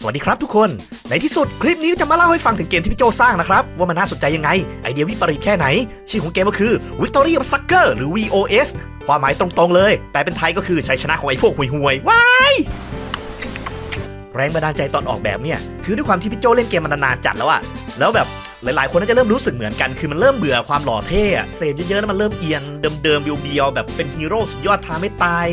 สวัสดีครับทุกคน ในที่สุดคลิปนี้จะมาเล่าให้ฟังถึงเกมที่พี่โจสร้างนะครับ ว่ามันน่าสนใจยังไง ไอเดียวิปริตแค่ไหน ชื่อของเกมก็คือ Victory of Sucker หรือ VOS ความหมายตรงๆเลย แปลเป็นไทยก็คือชัยชนะของไอ้พวกห่วยๆว้ายแรงบันดาลใจตอนออกแบบเนี่ย คือด้วยความที่พี่โจเล่นเกมมานานจัดแล้วอะแล้วแบบหลายๆ คนน่าจะเริ่มรู้สึกเหมือนกัน คือมันเริ่มเบื่อความหล่อเท่เสพเยอะๆแล้วมันเริ่มเอียนเดิมๆเบียวๆแบบเป็นฮีโร่สุดยอดท้าไม่ตาย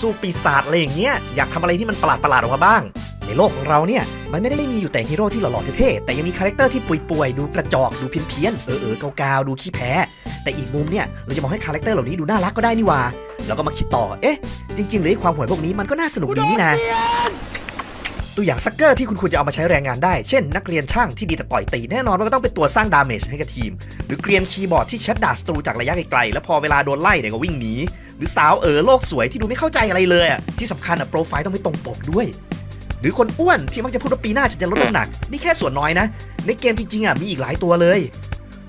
สู้ปีศาจอะไรอย่างเงี้ยอยากทำอะไรที่มันประหลาดๆออกมาบ้าง ในโลกของเราเนี่ย มันไม่ได้มีอยู่แต่ฮีโร่ที่หล่อๆเท่ๆแต่ยังมีคาแรคเตอร์ที่ป่วยๆ ดูกระจอกดูเพี้ยนๆเออๆกาวๆดูขี้แพ้ แต่อีกมุมเนี่ยเราจะมองให้คาแรคเตอร์เหล่านี้ดูน่ารักก็ได้นี่หว่าแล้วก็มาคิดต่อเอ๊ะ จริงๆหรือไอ้ความห่วยพวกนี้มันก็น่าสนุกดีนี่นะตัวอย่างซักเกอร์ที่คุณควรจะเอามาใช้แรงงานได้ เช่นนักเรียนช่างที่ดีแต่ต่อยตีแน่นอนว่าก็ต้องเป็นตัวสร้างดาเมจให้กับทีม หรือเกรียนคีย์บอร์ดที่ชัดดาศัตรูจากระยะไกลๆ แล้วพอเวลาโดนไล่เนี่ยก็วิ่งหนี หรือสาวเอ๋อโลกสวยที่ดูไม่เข้าใจอะไรเลยอะที่สำคัญอะโปรไฟล์ต้องไม่ตรงปกด้วย หรือคนอ้วนที่มักจะพูดว่าปีหน้าฉันจะลดน้ำหนัก นี่แค่ส่วนน้อยนะ ในเกมจริงๆอะมีอีกหลายตัวเลย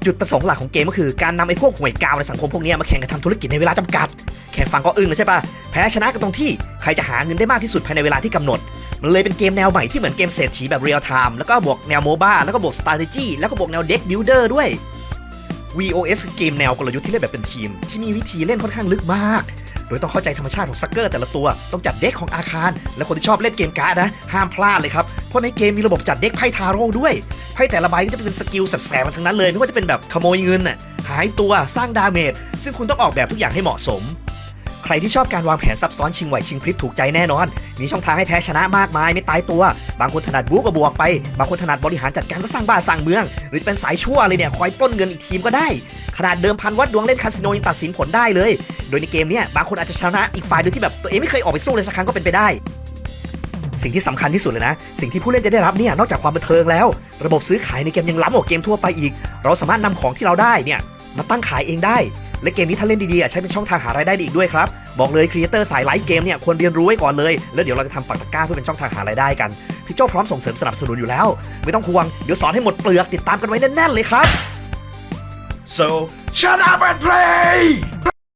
จุดประสงค์หลักของเกมก็คือการนำไอ้พวกห่วยกาวในสังคมพวกนี้มาแข่งกันทำธุรกิจในเวลาจำกัด แค่ฟังก็อึ้งแล้วใช่ปะแพ้ชนะกันตรงที่ใครจะหาเงินได้มากที่สุดภายในเวลาที่กำหนด มันเลยเป็นเกมแนวใหม่ที่เหมือนเกมเศรษฐีแบบเรียลไทม์แล้วก็บวกแนวโมบ้าแล้วก็บวก strategy แล้วก็บวกแนว deck builder ด้วย VOS คือเกมแนวกลยุทธ์ที่เล่นแบบเป็นทีม ที่มีวิธีเล่นค่อนข้างลึกมาก โดยต้องเข้าใจธรรมชาติของซักเกอร์แต่ละตัว ต้องจัดเด็กของอาคาร และคนที่ชอบเล่นเกมการ์ดนะ ห้ามพลาดเลยครับ เพราะในเกมมีระบบจัดเด็กไพ่ทาโร่ด้วย ไพ่แต่ละใบก็จะเป็นสกิลแสบๆมาทั้งนั้นเลย ไม่ว่าจะเป็นแบบขโมยเงินน่ะหายตัว สร้างดาเมจ ซึ่งคุณต้องออกแบบทุกอย่างให้เหมาะสม ใครที่ชอบการวางแผนซับซ้อนชิงไหวชิงพริบถูกใจแน่นอน มีช่องทางให้แพ้ชนะมากมายไม่ตายตัว บางคนถนัดบู๊ก็บวกไป บางคนถนัดบริหารจัดการก็สร้างบ้านสร้างเมือง หรือจะเป็นสายชั่วเลยเนี่ยคอยปล้นเงินอีกทีมก็ได้ ขนาดเดิมพันวัดดวงเล่นคาสิโนยังตัดสินผลได้เลย โดยในเกมเนี้ยบางคนอาจจะชนะอีกฝ่ายโดยที่แบบตัวเองไม่เคยออกไปสู้เลยสักครั้งก็เป็นไปได้ สิ่งที่สำคัญที่สุดเลยนะ สิ่งที่ผู้เล่นจะได้รับเนี่ยนอกจากความบันเทิงแล้ว ระบบซื้อขายในเกมยังล้ำกว่าเกมทั่วไปอีก เราสามารถนำของที่เราได้เนี่ยมาตั้งขายเองได้และเกมนี้ถ้าเล่นดีๆใช้เป็นช่องทางหารายได้ได้อีกด้วยครับ บอกเลยครีเอเตอร์สายไลฟ์เกมเนี่ยควรเรียนรู้ไว้ก่อนเลย แล้วเดี๋ยวเราจะทำปักตะกร้าเพื่อเป็นช่องทางหารายได้กัน พี่โจ้พร้อมส่งเสริมสนับสนุนอยู่แล้ว ไม่ต้องห่วงเดี๋ยวสอนให้หมดเปลือกติดตามกันไว้แน่นๆเลยครับ so shut up and play